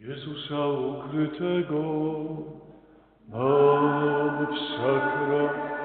Jezusa ukrytego mamy w sakramencie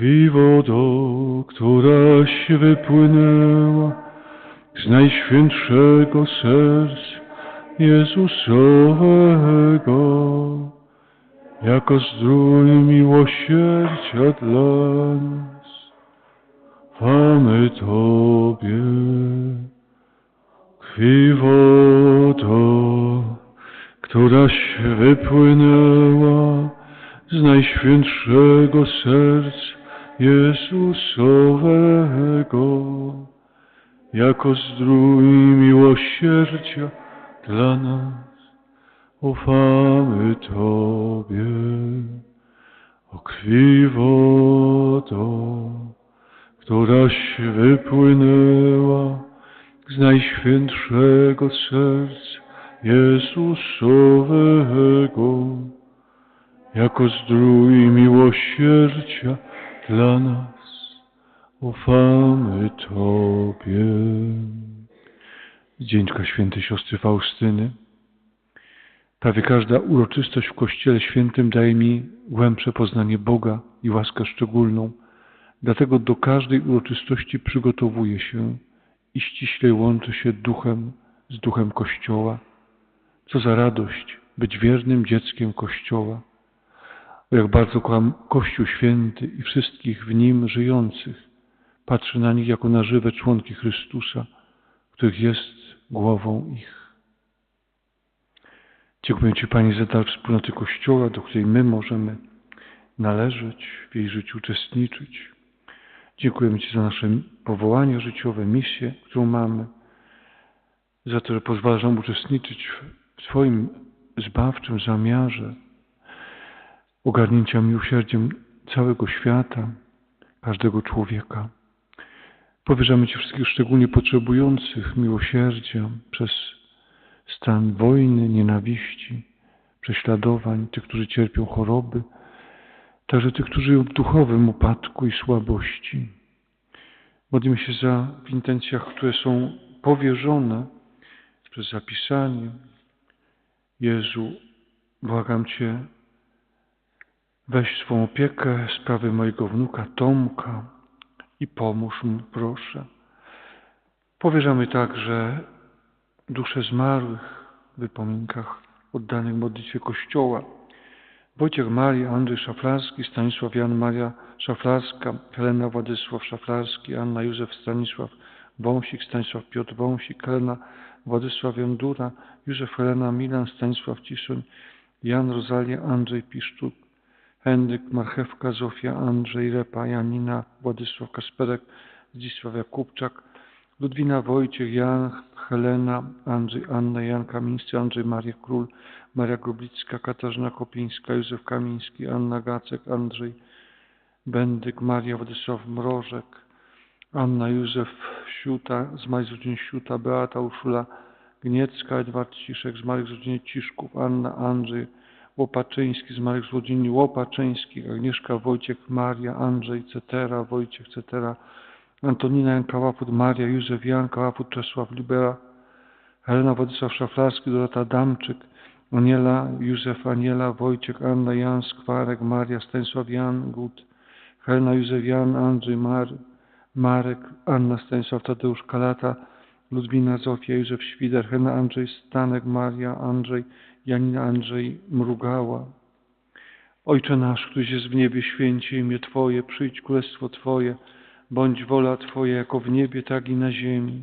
Krwi wodo, któraś wypłynęła z najświętszego serc Jezusowego, jako zdrój miłosierdzia dla nas. Chwamy Tobie, krwi wodo, któraś wypłynęła z najświętszego serc Jezusowego, jako zdrój miłosierdzia dla nas. Ufamy Tobie, o krwi wodo, któraś wypłynęła z najświętszego serc Jezusowego, jako zdrój miłosierdzia dla nas. Ufamy Tobie. Dzieńczka świętej siostry Faustyny. Prawie każda uroczystość w Kościele Świętym daje mi głębsze poznanie Boga i łaskę szczególną. Dlatego do każdej uroczystości przygotowuję się i ściślej łączę się duchem z duchem Kościoła. Co za radość być wiernym dzieckiem Kościoła. O jak bardzo kocham Kościół Święty i wszystkich w nim żyjących. Patrzę na nich jako na żywe członki Chrystusa, których jest głową ich. Dziękuję Ci Pani za dar wspólnoty Kościoła, do której my możemy należeć, w jej życiu uczestniczyć. Dziękujemy Ci za nasze powołanie życiowe, misję, którą mamy, za to, że pozwalasz nam uczestniczyć w Twoim zbawczym zamiarze ogarnięcia miłosierdziem całego świata, każdego człowieka. Powierzamy Ci wszystkich szczególnie potrzebujących miłosierdzia przez stan wojny, nienawiści, prześladowań, tych, którzy cierpią choroby, także tych, którzy w duchowym upadku i słabości. Modlimy się za w intencjach, które są powierzone przez zapisanie. Jezu, błagam Cię, weź swą opiekę sprawy mojego wnuka Tomka i pomóż mu, proszę. Powierzamy także dusze zmarłych w wypominkach oddanych modlitwie Kościoła. Wojciech Maria, Andrzej Szaflarski, Stanisław Jan Maria Szaflarska, Helena Władysław Szaflarski, Anna Józef Stanisław Wąsik, Stanisław Piotr Wąsik, Helena Władysław Jandura, Józef Helena Milan, Stanisław Ciszoń, Jan Rozalia, Andrzej Piszczuk, Henryk Marchewka, Zofia, Andrzej Repa, Janina, Władysław Kasperek, Zdzisław Jakubczak, Ludwina Wojciech, Jan, Helena, Andrzej, Anna, Jan Kamiński, Andrzej Maria Król, Maria Groblicka, Katarzyna Kopińska, Józef Kamiński, Anna Gacek, Andrzej Bendyk, Maria Władysław Mrożek, Anna Józef Siuta, z Marii rodziny Siuta, Beata Urszula Gniecka, Edward Ciszek, z Marii rodziny Ciszków, Anna Andrzej Łopaczyński, z Marii z rodziny Agnieszka Wojciech, Maria, Andrzej, Cetera, Wojciech, Cetera, Antonina Janka Łaput, Maria, Józef Janka Łaput, Czesław Libera, Helena Władysław Szaflarski, Dorota Damczyk, Aniela, Józef Aniela, Wojciech, Anna, Jan Skwarek, Maria, Stanisław Jan Gut, Helena Józefian, Andrzej, Mar, Marek, Anna, Stanisław, Tadeusz, Kalata, Ludmina, Zofia, Józef Świder, Helena, Andrzej, Stanek, Maria, Andrzej, Janina, Andrzej, Mrugała. Ojcze nasz, któryś jest w niebie, święci imię Twoje, przyjdź królestwo Twoje, bądź wola Twoja jako w niebie, tak i na ziemi.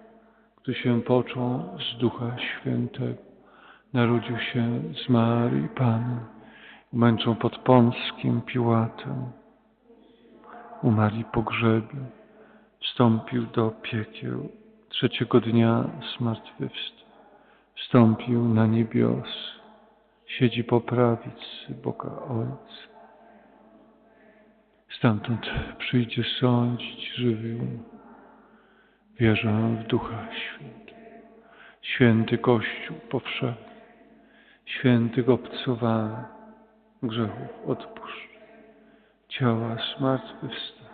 który się począł z Ducha Świętego, narodził się z Marii Panny, męczą pod Pąskim Piłatem, umarł i pogrzebił, wstąpił do piekieł, trzeciego dnia zmartwychwstał, wstąpił na niebios, siedzi po prawicy Boga Ojca. Stamtąd przyjdzie sądzić żywych. Wierzę w Ducha Świętego, święty Kościół powszechny, świętych obcowania, grzechów odpuszcz, ciała zmartwychwstania.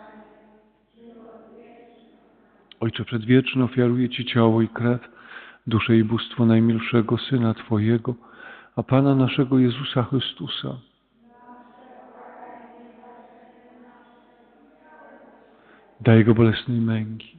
Ojcze Przedwieczny, ofiaruję Ci ciało i krew, duszę i bóstwo najmilszego Syna Twojego, a Pana naszego Jezusa Chrystusa, dla Jego bolesnej męki,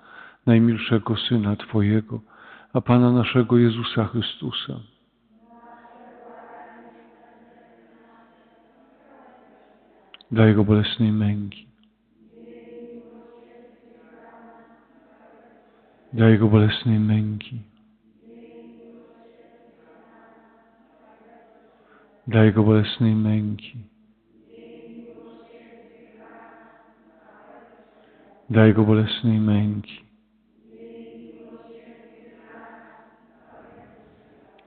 najmilszego Syna Twojego, a Pana naszego Jezusa Chrystusa. Dla Jego bolesnej męki. Dla Jego bolesnej męki. Dla Jego bolesnej męki. dla Jego bolesnej męki.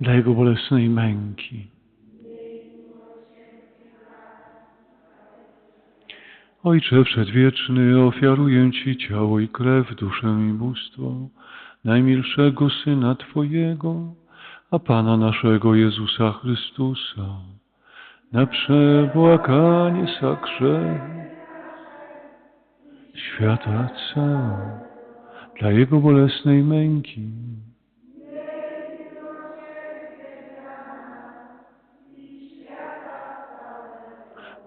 Dla Jego bolesnej męki. Ojcze Przedwieczny, ofiaruję Ci ciało i krew, duszę i bóstwo najmilszego Syna Twojego, a Pana naszego Jezusa Chrystusa, na przebłaganie za grzech świata całego, dla Jego bolesnej męki.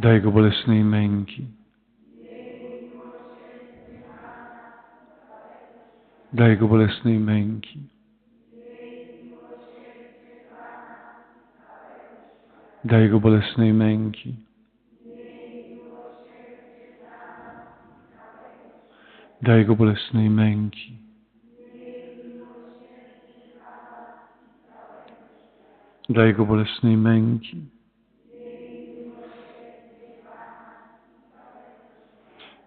dla Jego bolesnej męki, dla Jego bolesnej męki. dla Jego bolesnej męki. Dla Jego bolesnej męki. Dla Jego bolesnej męki.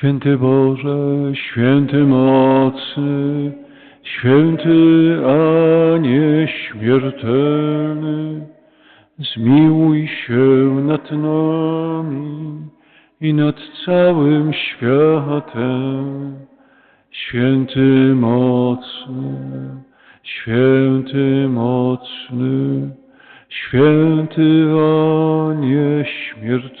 Święty Boże, święty mocny, święty, a nie śmiertelny, zmiłuj się nad nami i nad całym światem. Święty mocny, święty mocny, święty a nieśmiertelny,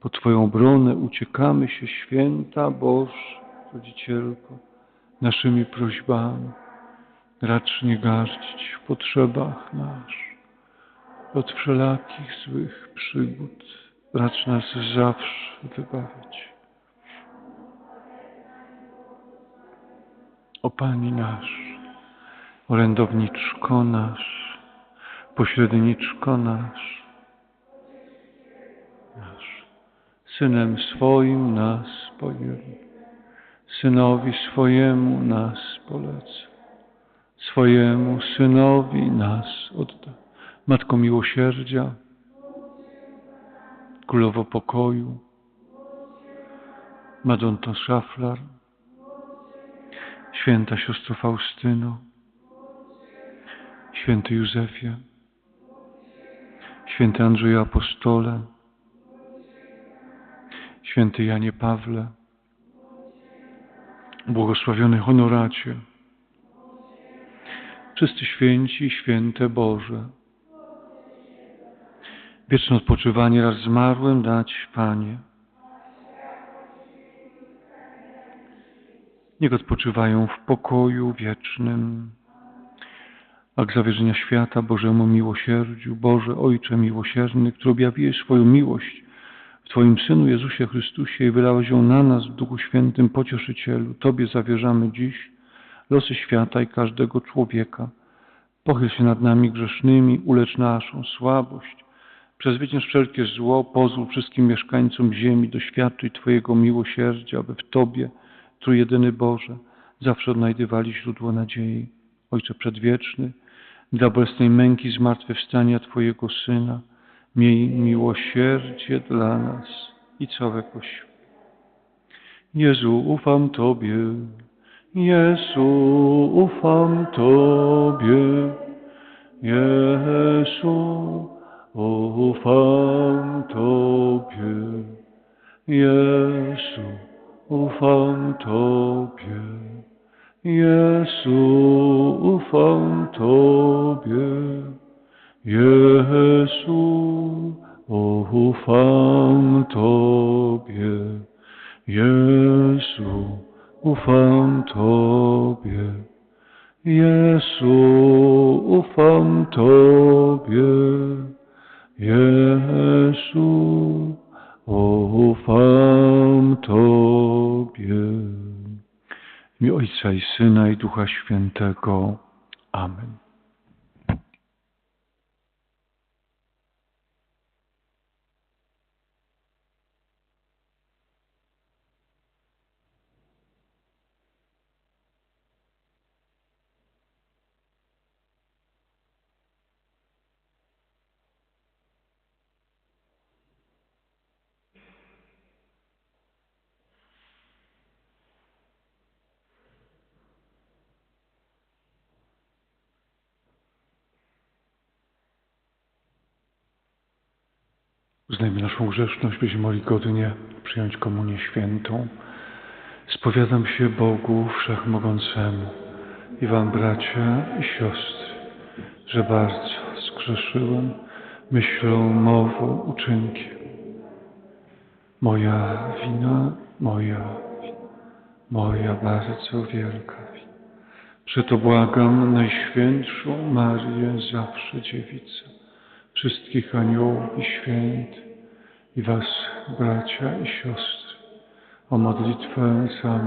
Po Twoją obronę uciekamy się, święta Boż, Rodzicielko, naszymi prośbami. racz nie gardzić w potrzebach nasz. Od wszelakich złych przygód racz nas zawsze wybawić. O Pani nasz, orędowniczko nasz, pośredniczko nasz, Synem swoim nas pojednaj, Synowi swojemu nas polecę, swojemu Synowi nas odda. Matko miłosierdzia, Królowo pokoju, Madonto Szaflar, Święta siostro Faustyno, Święty Józefie, Święty Andrzeju Apostole, Święty Janie Pawle, błogosławiony honoracie, wszyscy święci święte Boże, wieczne odpoczywanie raz zmarłym dać, Panie. Niech odpoczywają w pokoju wiecznym. Akt zawierzenia świata Bożemu miłosierdziu, Boże Ojcze miłosierny, który objawiłeś swoją miłość Twoim Synu Jezusie Chrystusie i wylałeś ją na nas w Duchu Świętym Pocieszycielu. Tobie zawierzamy dziś losy świata i każdego człowieka. Pochyl się nad nami grzesznymi, ulecz naszą słabość. Przezwycięż wszelkie zło, pozwól wszystkim mieszkańcom ziemi doświadczyć Twojego miłosierdzia, aby w Tobie, Trójjedyny Boże, zawsze odnajdywali źródło nadziei. Ojcze Przedwieczny, dla bolesnej męki zmartwychwstania Twojego Syna, miej miłosierdzie dla nas i całego świata. Jezu, ufam Tobie, Jezu, ufam Tobie, Jezu, ufam Tobie, Jezu, ufam Tobie, Jezu, ufam Tobie, Jezu, ufam Tobie, Jezu, ufam Tobie, Jezu, ufam Tobie, Jezu, ufam Tobie. Imię Ojca i Syna i Ducha Świętego. Amen. Uznajmy naszą grzeszność, byśmy mogli godnie przyjąć komunię świętą. Spowiadam się Bogu Wszechmogącemu i Wam, bracia i siostry, że bardzo zgrzeszyłem myślą, mową, uczynkiem. Moja wina, moja wina, moja bardzo wielka wina. Przeto błagam Najświętszą Marię, zawsze Dziewicę, wszystkich aniołów i świętych i Was, bracia i siostry, o modlitwę za